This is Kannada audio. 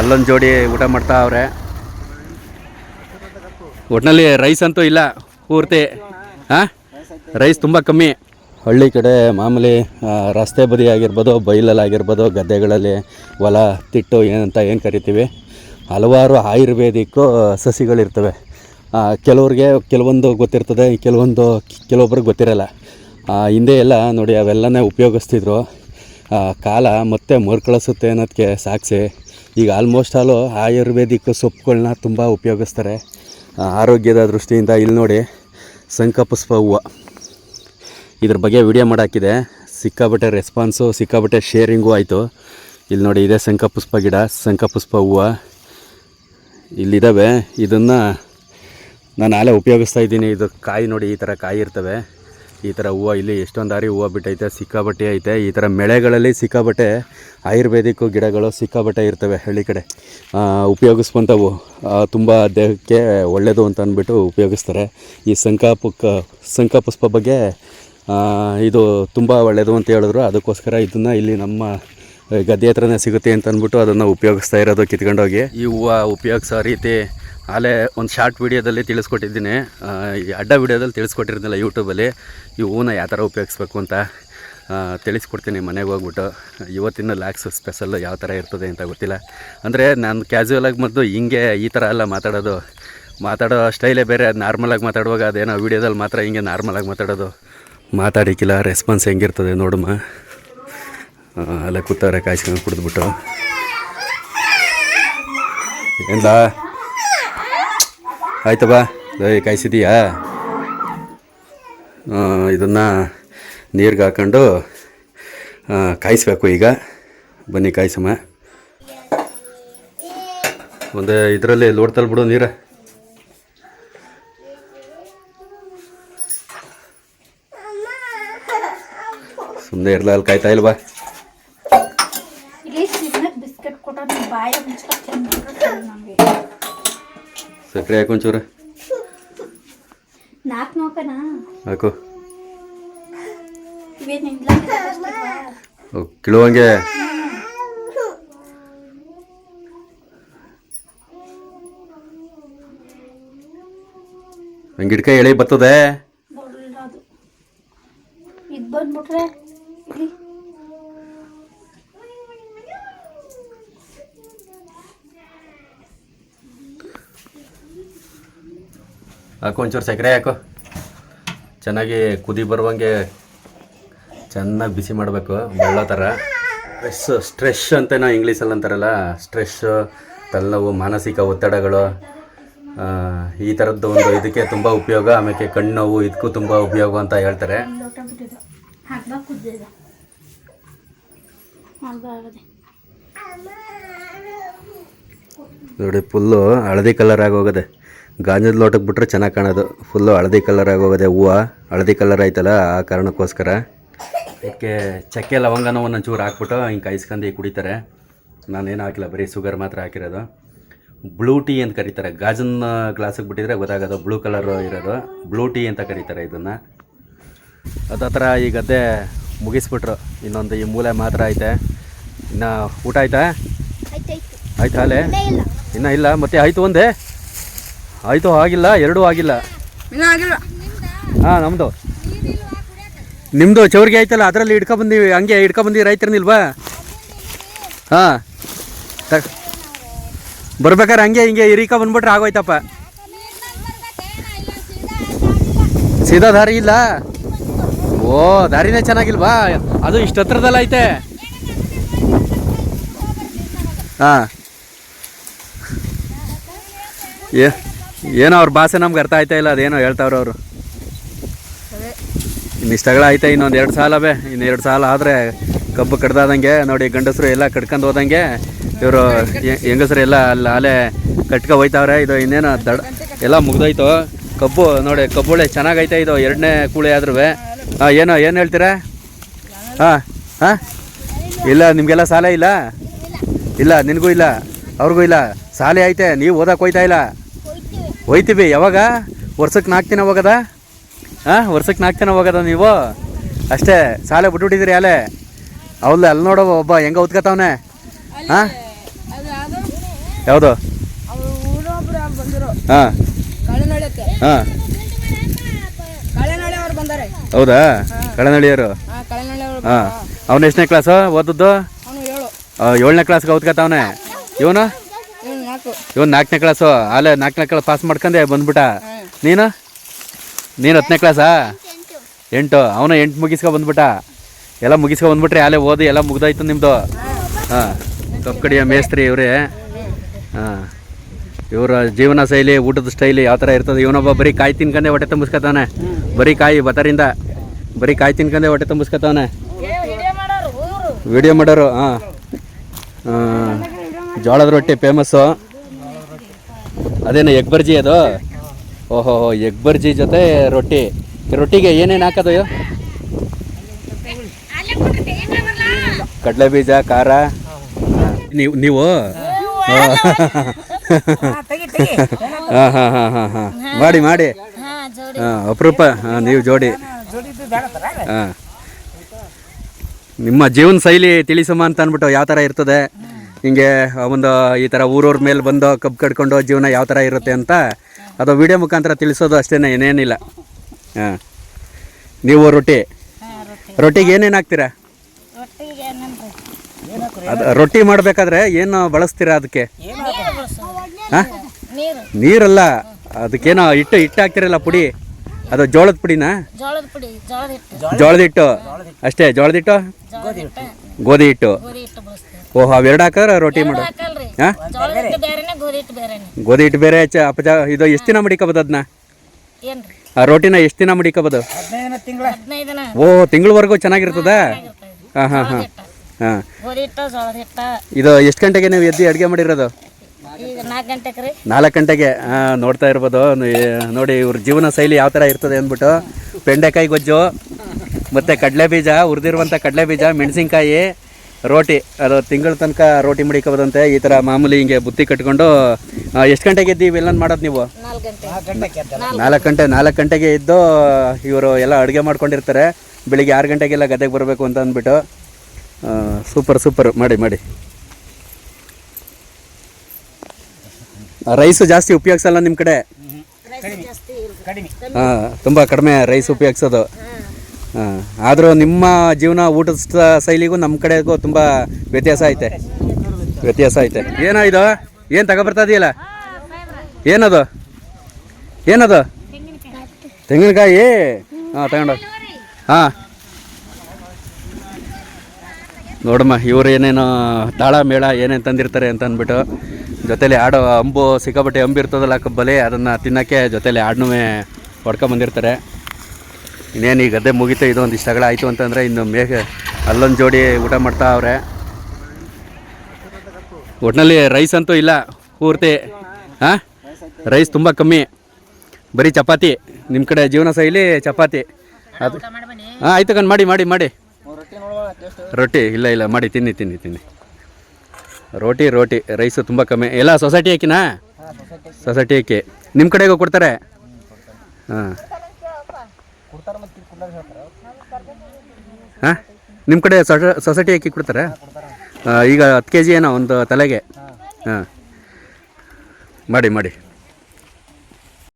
ಅಲ್ಲೊಂದು ಜೋಡಿ ಊಟ ಮಾಡ್ತಾ ಅವ್ರೆ. ಒಟ್ನಲ್ಲಿ ರೈಸ್ ಅಂತೂ ಇಲ್ಲ, ಪೂರ್ತಿ. ಹಾಂ ರೈಸ್ ತುಂಬ ಕಮ್ಮಿ. ಹಳ್ಳಿ ಕಡೆ ಮಾಮೂಲಿ ರಸ್ತೆ ಬದಿ ಆಗಿರ್ಬೋದು, ಬೈಲಲ್ಲಿ ಆಗಿರ್ಬೋದು, ಗದ್ದೆಗಳಲ್ಲಿ ಹೊಲ, ತಿಟ್ಟು ಏನಂತ ಏನು ಕರಿತೀವಿ, ಹಲವಾರು ಆಯುರ್ವೇದಿಕ್ಕು ಸಸಿಗಳಿರ್ತವೆ. ಕೆಲವ್ರಿಗೆ ಕೆಲವೊಂದು ಗೊತ್ತಿರ್ತದೆ, ಕೆಲವೊಂದು ಕೆಲವೊಬ್ರಿಗೆ ಗೊತ್ತಿರಲ್ಲ. ಹಿಂದೆ ಎಲ್ಲ ನೋಡಿ ಅವೆಲ್ಲನೇ ಉಪಯೋಗಿಸ್ತಿದ್ರು. ಕಾಲ ಮತ್ತೆ ಮರುಕಳಿಸುತ್ತೆ ಅನ್ನೋದಕ್ಕೆ ಸಾಕ್ಷಿ ಈಗ ಆಲ್ಮೋಸ್ಟ್ ಆಲು ಆಯುರ್ವೇದಿಕ್ ಸೊಪ್ಪುಗಳನ್ನ ತುಂಬ ಉಪಯೋಗಿಸ್ತಾರೆ. ಆರೋಗ್ಯದ ದೃಷ್ಟಿಯಿಂದ ಇಲ್ಲಿ ನೋಡಿ ಸಂಕಪುಷ್ಪ ಹೂವು. ಇದ್ರ ಬಗ್ಗೆ ವಿಡಿಯೋ ಮಾಡಾಕಿದೆ. ಸಿಕ್ಕಾಬಟ್ಟೆ ರೆಸ್ಪಾನ್ಸು ಸಿಕ್ಕಾಬಟ್ಟೆ ಶೇರಿಂಗು ಆಯಿತು. ಇಲ್ಲಿ ನೋಡಿ, ಇದೆ ಶಂಖಪುಷ್ಪ ಗಿಡ, ಶಂಖಪುಷ್ಪ ಹೂವು. ಇಲ್ಲಿದ್ದಾವೆ ಇದನ್ನು ನಾನು ಆಲೇ ಉಪಯೋಗಿಸ್ತಾ ಇದ್ದೀನಿ. ಇದು ಕಾಯಿ ನೋಡಿ, ಈ ಥರ ಕಾಯಿ ಇರ್ತವೆ. ಈ ಥರ ಹೂವು ಇಲ್ಲಿ ಎಷ್ಟೊಂದು ದಾರಿ ಹೂವು ಬಿಟ್ಟೈತೆ ಸಿಕ್ಕಾಬಟ್ಟೆ ಐತೆ. ಈ ಥರ ಮೆಳೆಗಳಲ್ಲಿ ಸಿಕ್ಕಾಬಟ್ಟೆ ಆಯುರ್ವೇದಿಕ್ ಗಿಡಗಳು ಸಿಕ್ಕಾಬಟ್ಟೆ ಇರ್ತವೆ ಹಳ್ಳಿ ಕಡೆ. ಉಪಯೋಗಿಸ್ಕೊಂತವು ತುಂಬ ದೇಹಕ್ಕೆ ಒಳ್ಳೆಯದು ಅಂತ ಅಂದ್ಬಿಟ್ಟು ಉಪಯೋಗಿಸ್ತಾರೆ. ಈ ಸಂಕಾಪುಕ್ಕ ಸಂಕಾಪುಷ್ಪ ಬಗ್ಗೆ ಇದು ತುಂಬ ಒಳ್ಳೆಯದು ಅಂತ ಹೇಳಿದ್ರು. ಅದಕ್ಕೋಸ್ಕರ ಇದನ್ನು ಇಲ್ಲಿ ನಮ್ಮ ಗದ್ದೆ ಹತ್ರನೇ ಸಿಗುತ್ತೆ ಅಂತ ಅಂದ್ಬಿಟ್ಟು ಅದನ್ನು ಉಪಯೋಗಿಸ್ತಾ ಇರೋದು ಕಿತ್ಕೊಂಡೋಗಿ. ಈ ಹೂವು ಉಪಯೋಗಿಸೋ ರೀತಿ ಆಲೇ ಒಂದು ಶಾರ್ಟ್ ವೀಡಿಯೋದಲ್ಲಿ ತಿಳಿಸ್ಕೊಟ್ಟಿದ್ದೀನಿ. ಈ ಅಡ್ಡ ವೀಡಿಯೋದಲ್ಲಿ ತಿಳಿಸ್ಕೊಟ್ಟಿರ್ಲಿಲ್ಲ ಯೂಟ್ಯೂಬಲ್ಲಿ. ಈ ಹೂವನ್ನ ಯಾವ ಥರ ಉಪಯೋಗಿಸ್ಬೇಕು ಅಂತ ತಿಳಿಸ್ಕೊಡ್ತೀನಿ ಮನೆಗೆ ಹೋಗ್ಬಿಟ್ಟು. ಇವತ್ತಿನ ಲ್ಯಾಕ್ಸ್ ಸ್ಪೆಷಲ್ ಯಾವ ಥರ ಇರ್ತದೆ ಅಂತ ಗೊತ್ತಿಲ್ಲ. ಅಂದರೆ ನಾನು ಕ್ಯಾಸುವಲಾಗಿ ಮದ್ದು ಹಿಂಗೆ ಈ ಥರ ಎಲ್ಲ ಮಾತಾಡೋದು, ಮಾತಾಡೋ ಸ್ಟೈಲೇ ಬೇರೆ ನಾರ್ಮಲಾಗಿ ಮಾತಾಡುವಾಗ ಅದೇನೋ ವೀಡಿಯೋದಲ್ಲಿ ಮಾತ್ರ ಹಿಂಗೆ ನಾರ್ಮಲಾಗಿ ಮಾತಾಡೋದು. ಮಾತಾಡಿಕ್ಕಿಲ್ಲ ರೆಸ್ಪಾನ್ಸ್ ಹೆಂಗಿರ್ತದೆ ನೋಡಮ್ಮ. ಅಲ್ಲ ಅಲ್ಲೇ ಕೂತವ್ರೆ ಕಾಯಿಸ್ಕೊಂಡು ಕುಡಿದ್ಬಿಟ್ಟು. ಏನ್ಲ? ಆಯ್ತು ಬಾ. ಲೇ, ಕಾಯಿಸಿದೀಯಾ? ಇದನ್ನು ನೀರಿಗೆ ಹಾಕ್ಕೊಂಡು ಕಾಯಿಸ್ಬೇಕು ಈಗ. ಬನ್ನಿ ಕಾಯಿಸಮ್ಮ. ಒಂದು ಇದರಲ್ಲಿ ಲೋಡ್ತಲ್ಲಿ ಬಿಡು ನೀರು. ಸುಮ್ಮನೆ ಇರಲ್ಲ ಅಲ್ಲಿ ಕಾಯ್ತಾ ಇಲ್ವಾ? ಬಿಸ್ಕೆಟ್ ಸಕ್ಕರೆ ಹಾಕು ಒಂಚೂರು. ನಾಲ್ಕು ನೋಕನಾ ಹಾಕು. ಕಿಳುವಂಗೆ. ಹಂಗೆ ಹಿಡ್ಕ ಎಳೆ ಬರ್ತದೆ ನೋಡಿಲ್ಲ ಅದು ಇದು ಬಂದ್ಬಿಟ್ರೆ ಇಲ್ಲಿ ಹಾಕು ಒಂಚೂರು ಸಕ್ಕರೆ ಹಾಕು. ಚೆನ್ನಾಗಿ ಕುದಿ ಬರುವಂಗೆ ಚೆನ್ನಾಗಿ ಬಿಸಿ ಮಾಡಬೇಕು ಬೆಳ್ಳ ಥರ ಸ್ಟ್ರೆಸ್ ಸ್ಟ್ರೆಸ್ ಅಂತ ನಾವು ಇಂಗ್ಲೀಷಲ್ಲಿ ಅಂತಾರಲ್ಲ ಸ್ಟ್ರೆಸ್ ತಲೆನೋವು ಮಾನಸಿಕ ಒತ್ತಡಗಳು ಈ ಥರದ್ದು ಒಂದು ಇದಕ್ಕೆ ತುಂಬ ಉಪಯೋಗ ಆಮೇಲೆ ಕಣ್ಣು ಇದಕ್ಕೂ ತುಂಬ ಉಪಯೋಗ ಅಂತ ಹೇಳ್ತಾರೆ. ನೋಡಿ ಫುಲ್ಲು ಹಳದಿ ಕಲರ್ ಆಗೋಗದೆ ಗಾಂಜದ ಲೋಟಕ್ಕೆ ಬಿಟ್ರೆ ಚೆನ್ನಾಗಿ ಕಾಣೋದು. ಫುಲ್ಲು ಹಳದಿ ಕಲರ್ ಆಗೋಗಿದೆ ಹೂವು. ಹಳದಿ ಕಲರ್ ಆಯ್ತಲ್ಲ ಆ ಕಾರಣಕ್ಕೋಸ್ಕರ. ಅದಕ್ಕೆ ಚಕ್ಕೆ ಲವಂಗನ ಒಂದೊಂಚೂರು ಹಾಕ್ಬಿಟ್ಟು ಹಿಂಗೆ ಕಾಯಿಸ್ಕೊಂಡು ಕುಡಿತಾರೆ. ನಾನೇನು ಹಾಕಿಲ್ಲ ಬರೀ ಶುಗರ್ ಮಾತ್ರ ಹಾಕಿರೋದು. ಬ್ಲೂ ಟೀ ಅಂತ ಕರೀತಾರೆ. ಗಾಜನ್ ಗ್ಲಾಸಿಗೆ ಬಿಟ್ಟಿದ್ರೆ ಗೊತ್ತಾಗೋದು ಬ್ಲೂ ಕಲರ್ ಇರೋದು. ಬ್ಲೂ ಟೀ ಅಂತ ಕರೀತಾರೆ ಇದನ್ನು. ಅದತ್ರ ಈ ಗದ್ದೆ ಮುಗಿಸ್ಬಿಟ್ರು. ಇನ್ನೊಂದು ಈ ಮೂಲೆ ಮಾತ್ರ ಐತೆ. ಇನ್ನು ಊಟ ಆಯ್ತಾ? ಆಯ್ತಾ ಅಲ್ಲೇ? ಇಲ್ಲ. ಇನ್ನೂ ಇಲ್ಲ ಮತ್ತೆ ಆಯಿತು ಒಂದೇ? ಆಯಿತು ಆಗಿಲ್ಲ ಎರಡೂ ಆಗಿಲ್ಲ. ಇನ್ನೂ ಆಗಿಲ್ಲ. ಹಾಂ ನಮ್ಮದು ನಿಮ್ಮದು ಚೌರ್ಗೆ ಆಯ್ತಲ್ಲ ಅದರಲ್ಲಿ ಹಿಡ್ಕೊ ಬಂದೀವಿ ಹಂಗೆ ಹಿಡ್ಕೊ ಬಂದೀವಿ ರೈತರನಿಲ್ವಾ ಹಾಂ. ಬರ್ಬೇಕಾರೆ ಹಂಗೆ ಹಿಂಗೆ ಹಿರಿಕ ಬಂದ್ಬಿಟ್ರೆ ಆಗೋಯ್ತಪ್ಪ. ಸೀದಾ ದಾರಿ ಇಲ್ಲ? ಓ ದಾರಿನೇ ಚೆನ್ನಾಗಿಲ್ವಾ? ಅದು ಇಷ್ಟು ಹತ್ರದಲ್ಲ ಐತೆ. ಹಾಂ. ಏ ಏನೋ ಅವ್ರ ಭಾಷೆ ನಮ್ಗೆ ಅರ್ಥ ಆಯ್ತಾ ಇಲ್ಲ ಅದೇನೋ ಹೇಳ್ತಾವ್ರ ಅವರು. ಇನ್ನಿಷ್ಟಗಳ ಐತೆ ಇನ್ನೊಂದು ಎರಡು ಸಾಲ ಬೇ ಇನ್ನು ಎರಡು ಸಾಲ ಆದರೆ ಕಬ್ಬು ಕಡ್ದಾದಂಗೆ ನೋಡಿ ಗಂಡಸರು ಎಲ್ಲ ಕಟ್ಕೊಂಡು ಹೋದಂಗೆ ಇವರು ಹೆಂಗಸರು ಎಲ್ಲ ಅಲ್ಲಿ ಆಲೆ ಕಟ್ಕೊ ಹೋಯ್ತಾವ್ರೆ ಇದು ಇನ್ನೇನು ದಡ ಎಲ್ಲ ಮುಗ್ದೋಯ್ತು. ಕಬ್ಬು ನೋಡಿ ಕಬ್ಬುಳೆ ಚೆನ್ನಾಗೈತೆ ಇದು ಎರಡನೇ ಕೂಳೆ ಆದ್ರೂ ಹಾಂ ಏನೋ ಏನು ಹೇಳ್ತೀರಾ? ಹಾಂ ಹಾಂ ಇಲ್ಲ ನಿಮಗೆಲ್ಲ ಸಾಲ ಇಲ್ಲ? ಇಲ್ಲ ನಿನಗೂ ಇಲ್ಲ ಅವ್ರಿಗೂ ಇಲ್ಲ. ಸಾಲೆ ಐತೆ ನೀವು ಓದಕ್ಕೆ ಹೋಯ್ತಾ ಇಲ್ಲ. ಹೋಯ್ತೀವಿ ಯಾವಾಗ? ವರ್ಷಕ್ಕೆ ನಾಲ್ಕು ದಿನ ಹೋಗದ? ಹಾಂ ವರ್ಷಕ್ಕೆ ನಾಲ್ಕು ದಿನ ಹೋಗದ ನೀವು? ಅಷ್ಟೇ ಸಾಲೆ ಬಿಟ್ಬಿಟ್ಟಿದ್ರಿ ಅಲೆ ಅವಲ್ಲ ಅಲ್ಲಿ ನೋಡೋ ಒಬ್ಬ ಹೆಂಗ ಉತ್ಕತಾವನೆ ಹಾಂ ಯಾವುದು? ಹಾಂ ಹಾಂ ಹೌದಾ? ಕಳನಳ್ಳಿಯವರು ಹಾ ಅವನು ಎಷ್ಟನೇ ಕ್ಲಾಸು ಓದದ್ದು? ಏಳನೇ ಕ್ಲಾಸ್ಗೆ ಓದ್ಕೊತಾವನೆ ಇವನು? ಇವ್ನು ನಾಲ್ಕು ಇವನು ನಾಲ್ಕನೇ ಕ್ಲಾಸು ಆಲೆ ನಾಲ್ಕನೇ ಕ್ಲಾಸ್ ಪಾಸ್ ಮಾಡ್ಕೊಂಡೆ ಬಂದ್ಬಿಟ್ಟ. ನೀನು? ನೀನು ಹತ್ತನೇ ಕ್ಲಾಸಾ ಎಂಟು. ಅವನು ಎಂಟು ಮುಗಿಸ್ಕೊ ಬಂದ್ಬಿಟ್ಟ. ಎಲ್ಲ ಮುಗಿಸ್ಕೊ ಬಂದ್ಬಿಟ್ರಿ ಅಲ್ಲೇ ಓದಿ ಎಲ್ಲ ಮುಗ್ದಾಯ್ತು ನಿಮ್ಮದು ಹಾಂ. ಕಬ್ಬಡಿಯ ಮೇಸ್ತ್ರಿ ಇವರೇ. ಹಾಂ. ಇವರ ಜೀವನ ಶೈಲಿ ಊಟದ ಸ್ಟೈಲಿ ಯಾವ ಥರ ಇರ್ತದೆ? ಇವನೊಬ್ಬ ಬರೀ ಕಾಯಿ ತಿನ್ಕಂಡೆ ಹೊಟ್ಟೆ ತುಂಬಿಸ್ಕೊತಾನೆ. ಬರೀ ಕಾಯಿ ಬತರಿಂದ ಬರೀ ಕಾಯಿ ತಿನ್ಕಂಡೆ ಹೊಟ್ಟೆ ತುಂಬಿಸ್ಕೊತಾನೆ. ವಿಡಿಯೋ ಮಾಡೋರು ಹಾಂ. ಜೋಳದ ರೊಟ್ಟಿ ಫೇಮಸ್ಸು ಅದೇನು ಎಗ್ ಬರ್ಜಿ ಅದು? ಓಹೋ ಎಗ್ ಬರ್ಜಿ ಜೊತೆ ರೊಟ್ಟಿ. ರೊಟ್ಟಿಗೆ ಏನೇನು ಹಾಕೋದು ಕಡಲೆ ಬೀಜ ಖಾರ. ನೀವು ನೀವು? ಹಾಂ. ಹಾಂ ಹಾಂ ಹಾಂ ಹಾಂ ಮಾಡಿ ಮಾಡಿ. ಹಾಂ ಅಪರೂಪ. ಹಾಂ ನೀವು ಜೋಡಿ. ಹಾಂ ನಿಮ್ಮ ಜೀವನ ಶೈಲಿ ತಿಳಿಸಮ್ಮ ಅಂತ ಅಂದ್ಬಿಟ್ಟು ಯಾವ ಥರ ಇರ್ತದೆ? ಹಿಂಗೆ ಒಂದು ಈ ಥರ ಊರೂರ ಮೇಲೆ ಬಂದು ಕಬ್ಬು ಕಟ್ಕೊಂಡು ಜೀವನ ಯಾವ ಥರ ಇರುತ್ತೆ ಅಂತ ಅದು ವಿಡಿಯೋ ಮುಖಾಂತರ ತಿಳಿಸೋದು ಅಷ್ಟೇ ಏನೇನಿಲ್ಲ. ಹಾಂ. ನೀವು ರೊಟ್ಟಿ? ರೊಟ್ಟಿಗೆ ಏನೇನು ಹಾಕ್ತೀರಾ? ಅದು ರೊಟ್ಟಿ ಮಾಡಬೇಕಾದ್ರೆ ಏನು ಬಳಸ್ತೀರಾ ಅದಕ್ಕೆ? ಹಾಂ? ನೀರಲ್ಲ ಅದಕ್ಕೇನೋ ಹಿಟ್ಟು ಹಿಟ್ಟು ಹಾಕ್ತಿರಲ್ಲ ಪುಡಿ? ಅದು ಜೋಳದ ಪುಡಿನಾ? ಜೋಳದ ಹಿಟ್ಟು. ಅಷ್ಟೇ ಜೋಳದ ಹಿಟ್ಟು? ಗೋಧಿ ಹಿಟ್ಟು. ಓಹೋ ಅವೆರಡು ಹಾಕಿದ್ರೆ ರೊಟ್ಟಿ ಮಾಡು ಹಾಕಲ್ರಿ. ಹಾಂ? ಜೋಳದ ಹಿಟ್ಟು ಬೇರೆನೆ ಗೋಧಿ ಹಿಟ್ಟು ಬೇರೆನೆ. ಗೋಧಿ ಹಿಟ್ಟು ಬೇರೆ ಚ ಅಪಜ ಇದು ಎಷ್ಟು ದಿನ ಮಡಿಕೋಬೋದು ಅದನ್ನ ಏನ್ರಿ? ಆ ರೊಟ್ಟಿನ ಎಷ್ಟು ದಿನ ಮಡಿಕೋಬೋದು? ಹದಿನೈದು ದಿನ. ಓ ತಿಂಗಳವರೆಗೂ ಚೆನ್ನಾಗಿರ್ತದ? ಹಾಂ ಹಾಂ ಹಾಂ ಹಾಂ. ಗೋಧಿ ಹಿಟ್ಟು ಜೋಳದ ಹಿಟ್ಟ. ಇದು ಎಷ್ಟು ಗಂಟೆಗೆ ನೀವು ಎದ್ದು ಅಡುಗೆ ಮಾಡಿರೋದು? ಈಗ ನಾಲ್ಕು ಗಂಟೆಗೆ ರೀ. ನಾಲ್ಕು ಗಂಟೆಗೆ? ಹಾಂ ನೋಡ್ತಾ ಇರ್ಬೋದು. ನ- ನೋಡಿ ಇವ್ರ ಜೀವನ ಶೈಲಿ ಯಾವ ಥರ ಇರ್ತದೆ ಅಂದ್ಬಿಟ್ಟು. ಬೆಂಡೆಕಾಯಿ ಗೊಜ್ಜು ಮತ್ತು ಕಡಲೆ ಬೀಜ ಹುರಿದಿರುವಂಥ ಕಡಲೆ ಬೀಜ ಮೆಣಸಿನ್ಕಾಯಿ ರೋಟಿ ಅದು ತಿಂಗಳ ತನಕ ರೋಟಿ ಮಡಿಕೋಬೋದಂತೆ ಈ ಥರ ಮಾಮೂಲಿ ಹಿಂಗೆ ಬುತ್ತಿ ಕಟ್ಕೊಂಡು ಎಷ್ಟು ಗಂಟೆಗೆ ಎದ್ದು ಇವೆಲ್ಲ ಮಾಡೋದು ನೀವು? ನಾಲ್ಕು ಗಂಟೆ ನಾಲ್ಕು ಗಂಟೆ ನಾಲ್ಕು ಗಂಟೆಗೆ ಇದ್ದು ಇವರು ಎಲ್ಲ ಅಡುಗೆ ಮಾಡ್ಕೊಂಡಿರ್ತಾರೆ. ಬೆಳಿಗ್ಗೆ ಆರು ಗಂಟೆಗೆಲ್ಲ ಗದ್ದೆಗೆ ಬರಬೇಕು ಅಂತ ಅಂದ್ಬಿಟ್ಟು ಸೂಪರ್ ಸೂಪರ್. ಮಾಡಿ ಮಾಡಿ. ರೈಸು ಜಾಸ್ತಿ ಉಪಯೋಗಿಸಲ್ಲ ನಿಮ್ಮ ಕಡೆ? ಹಾಂ ತುಂಬ ಕಡಿಮೆ ರೈಸ್ ಉಪಯೋಗಿಸೋದು. ಹಾಂ, ಆದರೂ ನಿಮ್ಮ ಜೀವನ ಊಟದ ಶೈಲಿಗೂ ನಮ್ಮ ಕಡೆಗೂ ತುಂಬ ವ್ಯತ್ಯಾಸ ಐತೆ. ವ್ಯತ್ಯಾಸ ಐತೆ. ಏನೋ ಇದು? ಏನು ತಗೊಬರ್ತಾ ಇದೆಯಲ್ಲ? ಏನದು? ಏನದು? ತೆಂಗಿನಕಾಯಿ. ಹಾಂ, ತಗೊಂಡು ಹಾಂ. ನೋಡಮ್ಮ, ಇವ್ರು ಏನೇನು ತಾಳ ಮೇಳ ಏನೇನು ತಂದಿರ್ತಾರೆ ಅಂತ ಅಂದ್ಬಿಟ್ಟು ಜೊತೇಲಿ ಆಡೋ ಅಂಬು ಸಿಕ್ಕಾಪಟ್ಟೆ ಅಂಬು ಇರ್ತದಲ್ಲ ಕಬ್ಬಲಿ ಅದನ್ನು ತಿನ್ನೋಕ್ಕೆ ಜೊತೇಲಿ ಆಡ್ನೂ ಹೊಡ್ಕೊಂಬಂದಿರ್ತಾರೆ ಇನ್ನೇನು ಈ ಗದ್ದೆ ಮುಗೀತು ಇದು ಒಂದು ಇಷ್ಟಗಳ ಆಯಿತು ಅಂತಂದರೆ ಇನ್ನು ಮೇಘ ಅಲ್ಲೊಂದು ಜೋಡಿ ಊಟ ಮಾಡ್ತಾ ಅವ್ರೆ. ಒಟ್ಟಿನಲ್ಲಿ ರೈಸ್ ಅಂತೂ ಇಲ್ಲ, ಪೂರ್ತಿ. ಹಾಂ ರೈಸ್ ತುಂಬ ಕಮ್ಮಿ. ಬರೀ ಚಪಾತಿ. ನಿಮ್ಮ ಕಡೆ ಜೀವನ ಶೈಲಿ ಚಪಾತಿ. ಅದು ಹಾಂ ಆಯ್ತು ಕಣ್, ಮಾಡಿ ಮಾಡಿ ಮಾಡಿ. ರೊಟ್ಟಿ, ಇಲ್ಲ ಇಲ್ಲ, ಮಾಡಿ, ತಿನ್ನಿ ತಿನ್ನಿ ತಿನ್ನಿ. ರೋಟಿ ರೋಟಿ ರೈಸು ತುಂಬ ಕಮ್ಮಿ. ಎಲ್ಲ ಸೊಸೈಟಿ ಅಕ್ಕಿನಾ? ಸೊಸೈಟಿ ಅಕ್ಕಿ. ನಿಮ್ಮ ಕಡೆಗೂ ಕೊಡ್ತಾರೆ? ಹಾಂ. ಹಾಂ? ನಿಮ್ಮ ಕಡೆ ಸೊಸ- ಸೊಸೈಟಿ ಅಕ್ಕಿ ಕೊಡ್ತಾರೆ? ಈಗ ಹತ್ತು ಕೆ ಜಿ ಏನೋ ಒಂದು ತಲೆಗೆ. ಹಾಂ. ಮಾಡಿ ಮಾಡಿ.